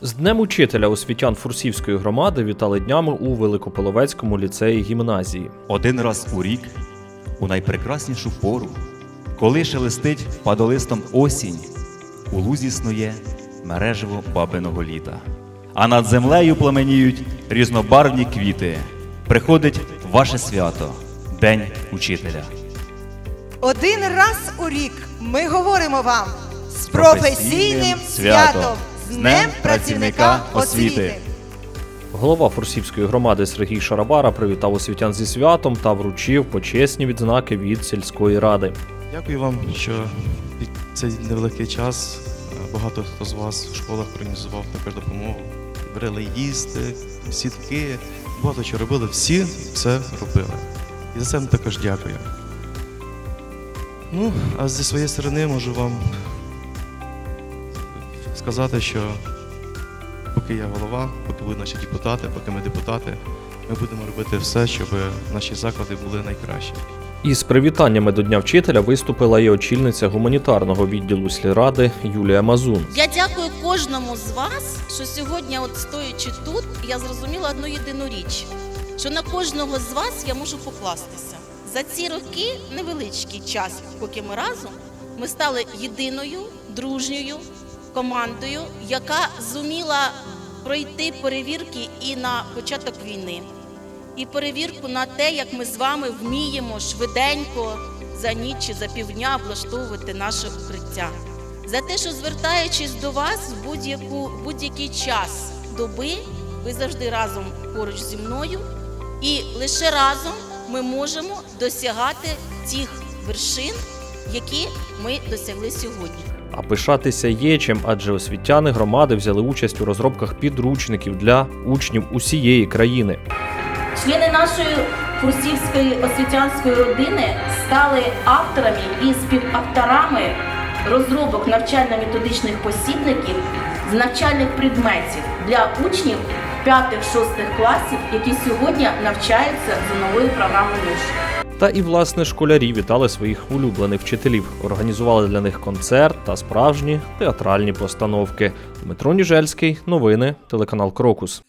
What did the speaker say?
З Днем учителя освітян Фурсівської громади вітали днями у Великополовецькому ліцеї гімназії. Один раз у рік, у найпрекраснішу пору, коли шелестить падолистом осінь, у лузі снує мережево бабиного літа. А над землею пламеніють різнобарвні квіти. Приходить ваше свято, День учителя. Один раз у рік ми говоримо вам з професійним професійним святом, святом, з Днем працівника освіти. Голова Фурсівської громади Сергій Шарабара привітав освітян зі святом та вручив почесні відзнаки від сільської ради. Дякую вам, що під цей невеликий час е, багато хто з вас в школах організував також допомогу. Брали їсти, сітки, багато чого робили. Всі все робили. І за це також дякую. Ну, а зі своєї сторони можу вам сказати, що поки я голова, поки будуть наші депутати, поки ми депутати, ми будемо робити все, щоб наші заклади були найкращі. Із привітаннями до Дня вчителя виступила і очільниця гуманітарного відділу сільради Юлія Мазун. Я дякую кожному з вас, що сьогодні, от стоячи тут, я зрозуміла одну єдину річ, що на кожного з вас я можу покластися. За ці роки, невеличкий час, поки ми разом, ми стали єдиною, дружньою командою, яка зуміла пройти перевірки і на початок війни, і перевірку на те, як ми з вами вміємо швиденько за ніч чи за півдня облаштовувати наше укриття. За те, що звертаючись до вас в будь-яку будь-який час доби, ви завжди разом поруч зі мною, і лише разом ми можемо досягати тих вершин, які ми досягли сьогодні. А пишатися є чим, адже освітяни громади взяли участь у розробках підручників для учнів усієї країни. Члени нашої курсівської освітянської родини стали авторами і співавторами розробок навчально-методичних посібників з навчальних предметів для учнів 5-6 класів, які сьогодні навчаються за новою програмою. Та і власне школярі вітали своїх улюблених вчителів, організували для них концерт та справжні театральні постановки. Дмитро Ніжельський, новини, телеканал Крокус.